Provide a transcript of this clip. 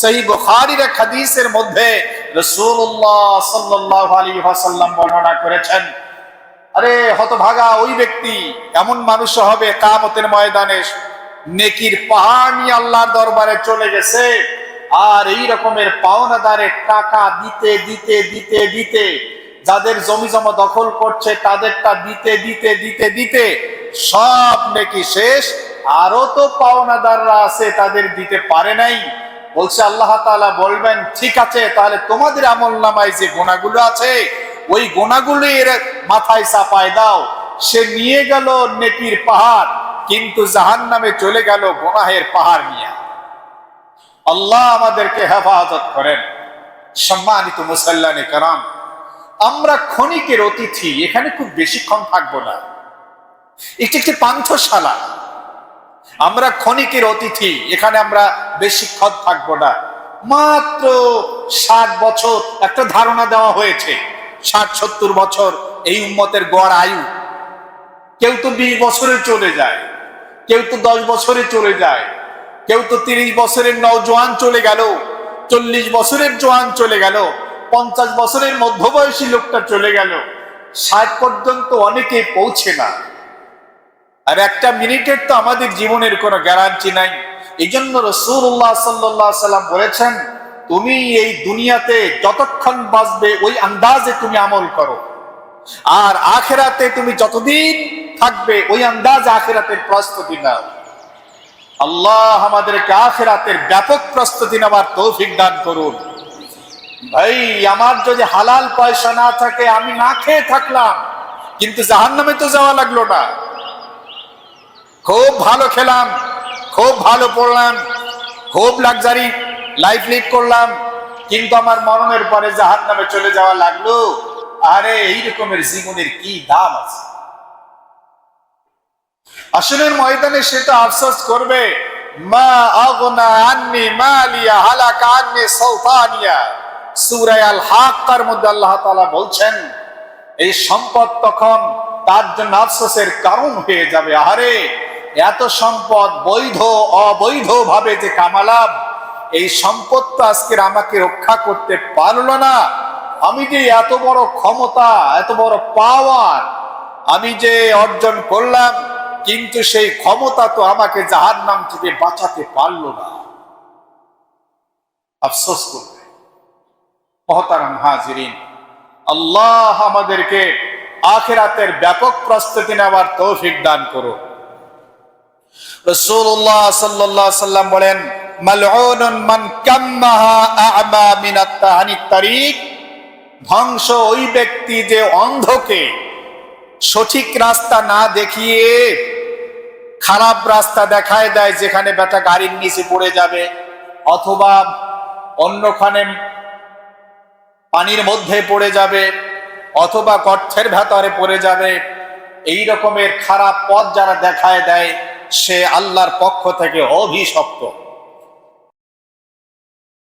সেই বুখারীর এক হাদিসের মধ্যে রাসূলুল্লাহ সাল্লাল্লাহু আলাইহি ওয়াসাল্লাম বর্ণনা করেছেন, আরে হতভাগা ওই ব্যক্তি এমন মানুষ হবে কামতের ময়দানে নেকির পাহাড় নিয়ে আল্লাহর দরবারে চলে গেছে আর এই রকমের পাওনাদারের টাকা দিতে দিতে দিতে দিতে যাদের জমি জমা দখল করছে তাদেরটা দিতে দিতে দিতে দিতে সব নেকি শেষ। আরও তো পাওনাদাররা আছে, তাদের দিতে পারে নাই। বলছে, আল্লাহ তাআলা বলবেন, ঠিক আছে, তাহলে তোমাদের আমল নামায় যে গোনাগুলো আছে, ওই গোনাগুলো এর মাথায় চাপায় দাও। সে নিয়ে গেল নেকির পাহাড়, কিন্তু জাহান নামে চলে গেল গোনাহের পাহাড় নিয়ে। আল্লাহ আমাদেরকে হেফাজত করেন। সম্মানিত মুসাল্লানে কারাম, আমরা ক্ষণিকের অতিথি, এখানে খুব বেশিক্ষণ থাকব না। এটি একটি পান্থশালা। আমরা ক্ষণিকের অতিথি, এখানে আমরা বেশি বেশিক্ষণ থাকব না। মাত্র ষাট বছর একটা ধারণা দেওয়া হয়েছে, ষাট সত্তর বছর এই উম্মতের গড় আয়ু। কেউ তো বিশ বছরে চলে যায়, কেউ তো দশ বছরে চলে যায়, কেউ তো তিরিশ বছরের নওজোয়ান চলে গেল, চল্লিশ বছরের জোয়ান চলে গেল, পঞ্চাশ বছরের মধ্যবয়সী লোকটা চলে গেল। ষাট পর্যন্ত অনেকে পৌঁছে না। আর একটা মিনিটের তো আমাদের জীবনের কোনো গ্যারান্টি নাই। এই জন্য রসুল্লাহ সাল্লাহ সাল্লাম বলেছেন, তুমি এই দুনিয়াতে যতক্ষণ বাঁচবে, ওই আন্দাজে তুমি আমল করো। আর আখেরাতে তুমি যতদিন থাকবে, ওই আন্দাজ আখেরাতের প্রস্তুতি নাও। আল্লাহ আমাদেরকে আখেরাতের ব্যাপক প্রস্তুতি নেওয়ার তৌফিক দান করুন। ভাই, আমার যদি হালাল পয়সা না থাকে, আমি না খেয়ে থাকলাম। কিন্তু জাহান্নামে তো যাওয়া লাগল না। খুব ভালো খেলাম, খুব ভালো পড়লাম, খুব লাক্সারি লাইফ লিড করলাম, কিন্তু আমার মরণের পরে জাহান নামে চলে যাওয়া লাগল। আরে, এই রকমের জীবনের কি দাম আছে? আসলের ময়দানে সেটা আফসোস করবে, মা আগনা আন্নি মালিয়া হালাকা আন্নি সৌফানিয়া সূরা আল হাক্কার মধ্যে আল্লাহ তাআলা বলছেন, এই সম্পদ তখন তার জন্য আফসোসের কারণ হয়ে যাবে। আহারে এত সম্পদ বৈধ অবৈধ ভাবে যে কামালাম, এই সম্পদ তো আজকের আমাকে রক্ষা করতে পারল না। আমি যে এত বড় ক্ষমতা, এত বড় পাওয়ার আমি যে অর্জন করলাম, কিন্তু সেই ক্ষমতা তো আমাকে জাহার নাম থেকে বাঁচাতে পারল না। আফসোস করবে। মহতারাম হাজিরিন, আল্লাহ আমাদেরকে আখেরাতের ব্যাপক প্রস্তুতি নেওয়ার তৌফিক দান করুন রাসূলুল্লাহ সাল্লাল্লাহু আলাইহি সাল্লাম বলেন ধ্বংস ওই ব্যক্তি যে অন্ধকে সঠিক রাস্তা না দেখিয়ে খারাপ রাস্তা দেখায় দেয়, যেখানে বেটা গাড়ির নিচে পড়ে যাবে, অথবা অন্যখানে পানির মধ্যে পড়ে যাবে, অথবা গর্থের ভেতরে পড়ে যাবে, এই রকমের খারাপ পথ যারা দেখায় দেয় সে আল্লাহর পক্ষ থেকে অভিশপ্ত।